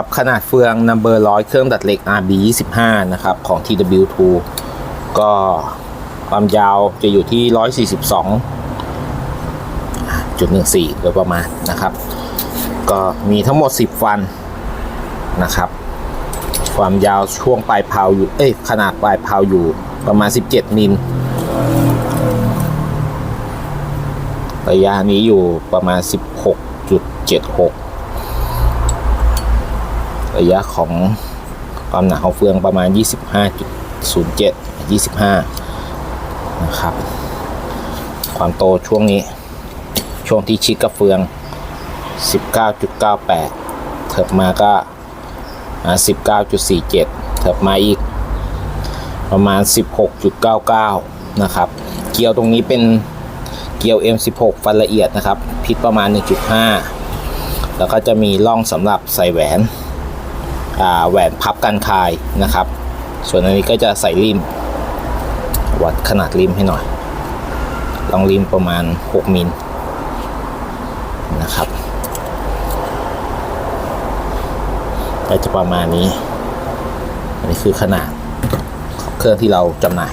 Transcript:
นะครับ ขนาดเฟือง number ร้อยเครื่องดัดเหล็ก RB 25นะครับ ของ TW2 ก็ความยาวจะอยู่ที่ 142จุด14 โดยประมาณนะครับ ก็มีทั้งหมด 10 ฟันนะครับ ความยาวช่วงปลายเพาอยู่ เอ้ย ขนาดปลายเพาอยู่ประมาณ 17 มิลระยะนี้อยู่ประมาณ 16.76 ระยะของความหนาของเฟืองประมาณ 25.07 25 นะครับ ความโตช่วงนี้ ช่วงที่ชิดกับเฟือง 19.98 เถิบมาก็อ่า19.47 เถิบมาอีก ประมาณ 16.99 นะครับ เกียวตรงนี้เป็นเกียว M16 ฟันละเอียดนะครับ พิษประมาณ 1.5 แล้วก็จะมีร่องสำหรับใส่แหวน แหวนพับกันคายนะครับ ส่วนอันนี้ก็จะใส่ริม วัดขนาดริมให้หน่อย ลองริมประมาณ 6มิลนะครับก็จะประมาณนี้ อันนี้คือขนาดเครื่องที่เราจำหน่าย